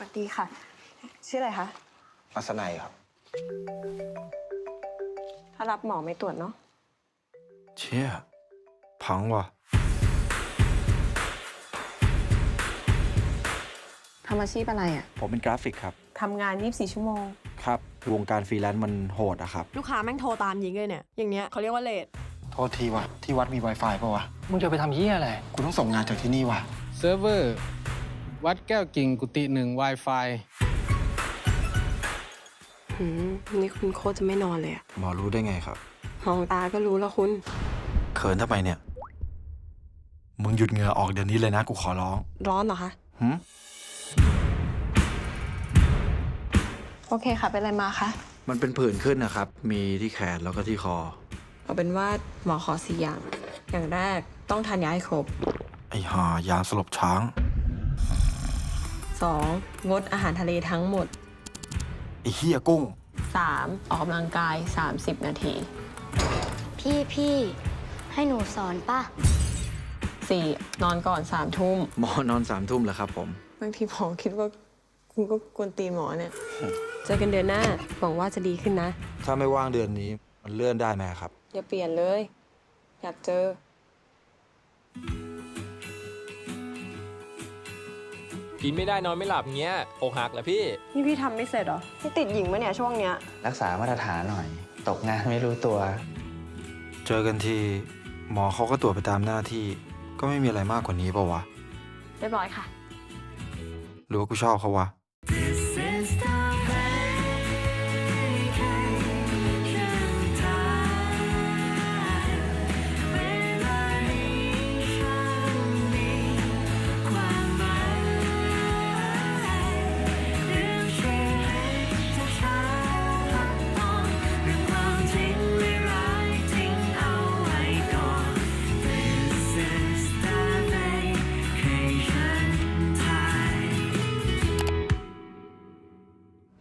สวัสดีค่ะ ชื่ออะไรคะอัศนัยครับ ถ้ารับหมอไม่ตรวจเนาะเชี่ยพังว่ะทำอาชีพอะไรอะผมเป็นกราฟิกครับ ทำงาน 24 ชั่วโมง ครับ วงการฟรีแลนซ์มันโหดอะครับ ลูกค้าแม่งโทรตามยิงเลยเนี่ย อย่างเนี้ยเขาเรียกว่าเลทโทษทีว่ะที่วัดมี Wi-Fi ป่าวะ มึงจะไปทำเหี้ยอะไร กูต้องส่งงานจากที่นี่ว่ะเซิร์ฟเวอร์ วัดแก้วกิ่งกุฏิหนึ่ง Wi-Fi หืมนี่คุณโคตรจะไม่นอนเลยอะหมอรู้ได้ไงครับ มองตาก็รู้แล้วคุณ เขินทำไมเนี่ย มึงหยุดเหงื่อออกเดี๋ยวนี้เลยนะ กูขอร้องร้อนเหรอคะหืมโอเคค่ะ เป็นอะไรมาคะ มันเป็นผื่นขึ้นนะครับ มีที่แขนแล้วก็ที่คอ เอาเป็นว่าหมอขอสี่อย่าง อย่างแรกต้องทานยาให้ครบ ไอ้ห่ายาสลบช้าง 2. งดอาหารทะเลทั้งหมด ไอ้เฮียกุ้ง 3. ออกกำลังกาย 30 นาที พี่พี่ให้หนูสอนป่ะ 4. นอนก่อน3ทุ่มหมอนอนสามทุ่มแล้วครับผม บางทีหมอคิดว่าคุณก็กวนตีนหมอเนี่ย เจอกันเดือนหน้าหวังว่าจะดีขึ้นนะ ถ้าไม่ว่างเดือนนี้มันเลื่อนได้ไหมครับ อย่าเปลี่ยนเลย อยากเจอ กินไม่ได้นอนไม่หลับเงี้ยอกหักเหรอพี่ นี่พี่ทำไม่เสร็จเหรอ พี่ติดหญิงปะเนี่ยช่วงเนี้ย รักษามาตรฐานหน่อย ตกงานไม่รู้ตัว เจอกันที หมอเขาก็ตรวจไปตามหน้าที่ ก็ไม่มีอะไรมากกว่านี้ปะวะ เรียบร้อยค่ะ หรือว่ากูชอบเขาวะ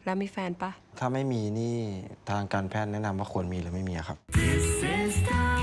แล้วมีแฟนปะ ถ้าไม่มีนี่ทางการแพทย์แนะนำว่าควรมีหรือไม่มีอะครับ This is the